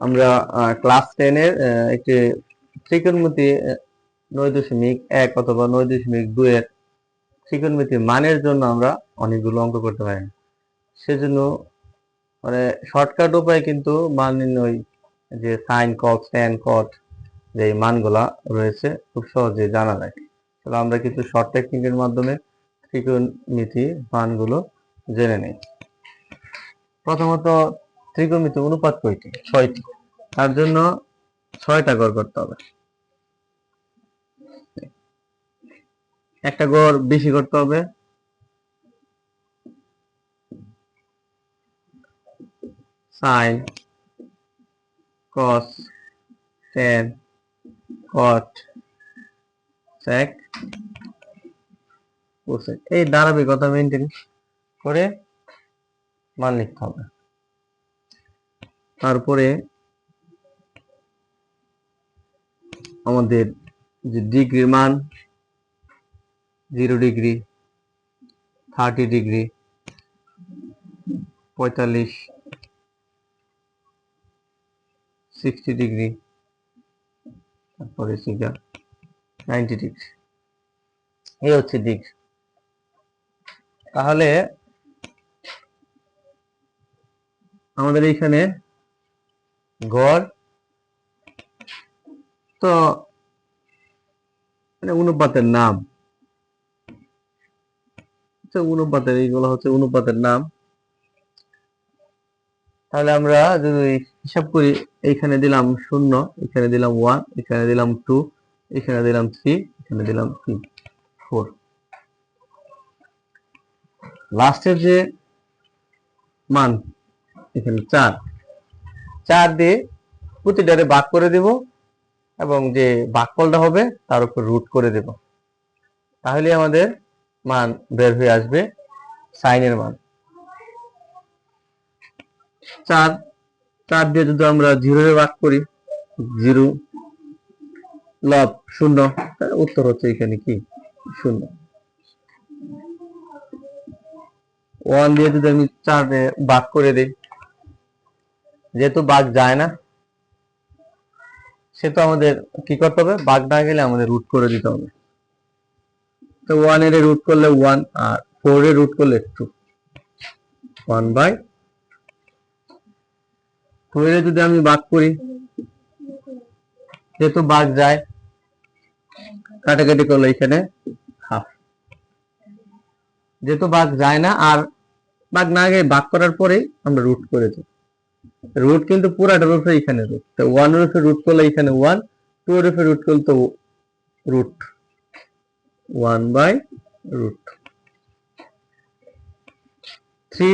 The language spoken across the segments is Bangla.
আমরা ক্লাস টেনের একটি ত্রিকোণমিতি নয় দশমিক এক অথবা নয় দশমিক দুইয়ের ত্রিকোণমিতি মানের জন্য আমরা অনেকগুলো অঙ্ক করতে পারি। সেজন্য মানে শর্টকাট উপায় কিন্তু মান নির্ণয়, যে সাইন কস ট্যান কট যে মানগুলা রয়েছে, খুব সহজে জানা যায়। তাহলে আমরা কিছু শর্ট টেকনিকের মাধ্যমে ত্রিকোণমিতি মানগুলো জেনে নিই। প্রথমত ত্রিকোণমিতি অনুপাত কয়টি? ছয়টি। তার জন্য ছয়টা গড় করতে হবে। একটা গড় বেশি করতে হবে। Sine cos tan cot cosec এই ধারাবাহিকতা মেনটেন করে মান লিখতে হবে। তারপরে আমাদের যে ডিগ্রির মান, জিরো ডিগ্রি, থার্টি ডিগ্রি, পঁয়তাল্লিশ, সিক্সটি ডিগ্রি, তারপরে সিগা নাইনটি ডিগ্রি। এই হচ্ছে দিক। তাহলে আমাদের এইখানে গড়। তো মানে অনুপাতের নাম। অনুপাতের এইগুলো হচ্ছে অনুপাতের নাম। তাহলে আমরা যদি হিসাব করি এইখানে দিলাম শূন্য, এখানে দিলাম ওয়ান এখানে দিলাম টু এখানে দিলাম থ্রি এখানে দিলাম থ্রি ফোর লাস্টের যে মান, এখানে চার। চার দিয়ে প্রতিটারে ভাগ করে দেব এবং যে ভাগফলটা হবে তার উপর রুট করে দেব। তাহলে আমাদের মান বের হয়ে আসবে সাইনের মান। চার চার দিয়ে যদি আমরা জিরো ভাগ করি জিরো লব শূন্য উত্তর হচ্ছে এখানে কি? শূন্য। ওয়ান দিয়ে যদি আমি চারে ভাগ করে দিই যেহেতু বাঘ যায় না, সে তো আমাদের কি করতে হবে? বাঘ না গেলে আমাদের রুট করে দিতে হবে। তো ওয়ানের রুট করলে ওয়ান আর ফোর এর রুট করলে টু ওয়ান বাই টু এর যদি আমি বাঘ করি, যেহেতু বাঘ যায়, কাটাকাটি করলে এখানে হাফ যেহেতু বাঘ যায় না আর বাঘ না গিয়ে ভাগ করার পরেই আমরা রুট করে দিই। রুট কিন্তু পুরাটার উপরে এখানে রুট তো ওয়ান উপরে রুট করলে এখানে ওয়ান টু উপরে রুট করলে তো root one by root three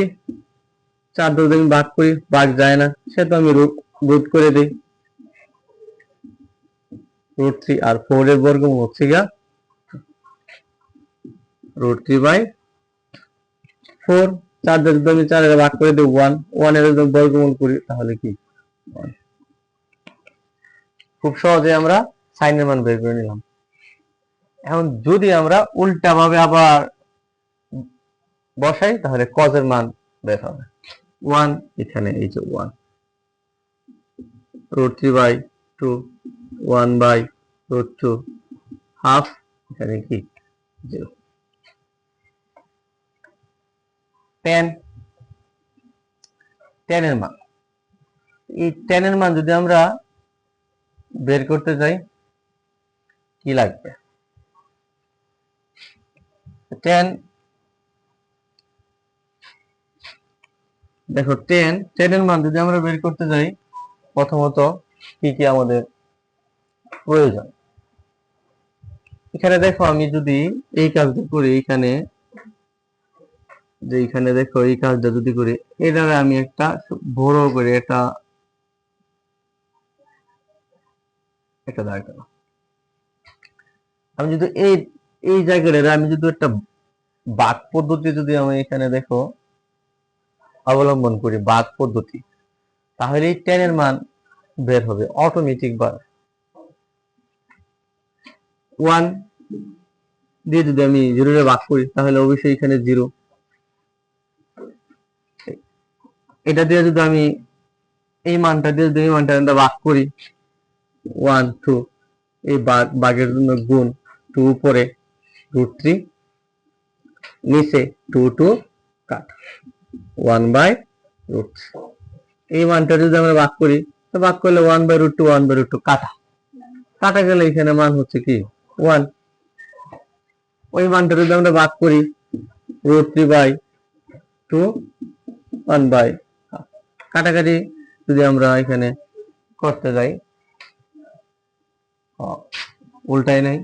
চার যদি আমি ভাগ করি ভাগ যায় না। সে তো আমি রুট করে দিই। রুট থ্রি আর ফোর এর বর্গ হচ্ছে গা রুট থ্রি বাই ফোর চার যদি আমি চারের ভাগ করে দিই ওয়ান ওয়ানের যদি বর্গমূল করি, তাহলে কি? খুব সহজে আমরা সাইনের মান বের করে নিলাম। এখন যদি আমরা উল্টা ভাবে আবার বসাই, তাহলে কজের মান বের হবে। ওয়ান এখানে এই যে one root three by two one by root two half এখানে কি? জিরো টেন টেনের মান এই টেনের মান যদি আমরা বের করতে যাই, কি লাগবে? টেন দেখো টেন টেনের মান যদি আমরা বের করতে যাই, প্রথমত কি কি আমাদের প্রয়োজন? এখানে দেখো, আমি যদি এই কাজটা করি, এখানে যে এখানে দেখো এই কাজটা যদি করি এটারে আমি একটা বড় করে এটা একটা করো আমি যদি এই এই জায়গাটা আমি যদি একটা বাক পদ্ধতি যদি আমি এখানে দেখো, অবলম্বন করি বাক পদ্ধতি, তাহলে এই টেনের মান বের হবে অটোমেটিক বার ওয়ান দিয়ে যদি আমি জিরো ভাগ করি, তাহলে অবশ্যই এখানে জিরো এটা দিয়ে যদি আমি এই মানটা দিয়ে যদি মানটা আমরা ভাগ করি ওয়ান টু এই বাঘ, বাঘের জন্য গুণ টু উপরে রুট থ্রি নিচে two two cut. One by root এই মানটা যদি আমরা ভাগ করি, তো ভাগ করলে one by root two one by root two কাটা। কাটা গেলে এখানে মান হচ্ছে কি? ওয়ান ওই মানটা যদি আমরা ভাগ করি root three by two one by কাটাকাটি যদি আমরা এখানে করতে যাই উল্টাই নাই।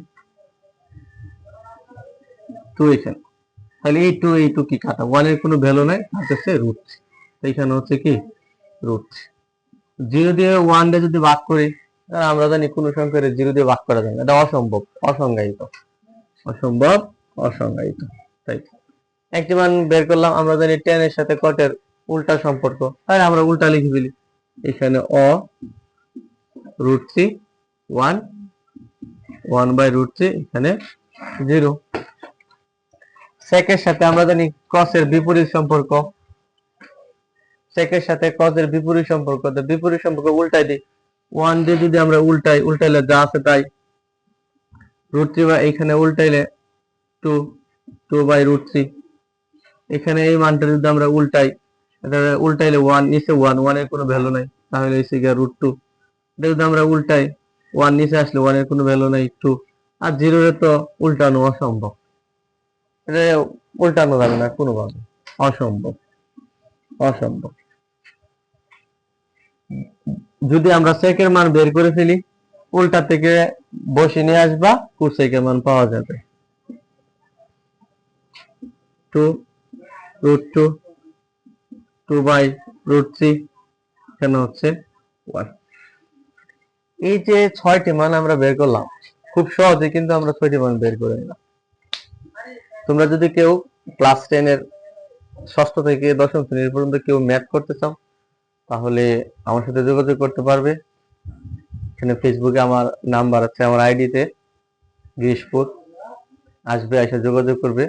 টু এখানে, তাহলে এই টু এই টু কি কাটা? ওয়ানের কোনো ভ্যালু নাই থাকতেছে রুট এইখানে হচ্ছে কি? রুট জিরো দিয়ে ওয়ান দিয়ে যদি ভাগ করি আমরা জানি কোনো সংখ্যার জিরো দিয়ে ভাগ করা যায় না। এটা অসম্ভব, অসংজ্ঞায়িত। অসম্ভব, অসংজ্ঞায়িত। তাই। একটি মান বের করলাম, আমরা জানি টেন এর সাথে কটের উল্টা সম্পর্ক। তাহলে আমরা উল্টা লিখে ফেলি এখানে অ root three one one by root three এখানে জিরো সেকের সাথে আমরা জানি ক্রসের বিপরীত সম্পর্ক। সেকের সাথে ক্রসের বিপরীত সম্পর্ক। তো বিপরীত সম্পর্ক উল্টাই দিই। ওয়ান দিয়ে যদি আমরা উল্টাই, উল্টাইলে যা আছে তাই। রুট থ্রি বা এখানে উল্টাইলে two two by root three এখানে এই মানটা যদি আমরা উল্টাই এটা উল্টাইলে ওয়ান নিচে ওয়ান ওয়ানের কোনো ভ্যালু নাই। তাহলে এসে গিয়ে রুট টু এটা যদি আমরা উল্টাই ওয়ান নিচে আসলে ওয়ানের কোনো ভ্যালু নাই টু আর জিরো এর তো উল্টানো অসম্ভব। এটা উল্টানো যাবে না কোনোভাবে। অসম্ভব। অসম্ভব। যদি আমরা সেকের মান বের করে ফেলি, উল্টা থেকে বসে নিয়ে আসবা কুসেকের মান পাওয়া যাবে। Two root two two by root three এখানে হচ্ছে ওয়ান এই যে ছয়টি মান আমরা বের করলাম, খুব সহজে কিন্তু আমরা ছয়টি মান বের করে নিলাম। তোমরা যদি কেউ ক্লাস টেনের ষষ্ঠ থেকে দশম শ্রেণি পর্যন্ত কেউ ম্যাথ করতে চাও, তাহলে আমার সাথে যোগাযোগ করতে পারবে। এখানে ফেসবুকে আমার নাম্বার আছে, আমার আইডিতে গিরিশপুর। আসবে, এসে যোগাযোগ করবে।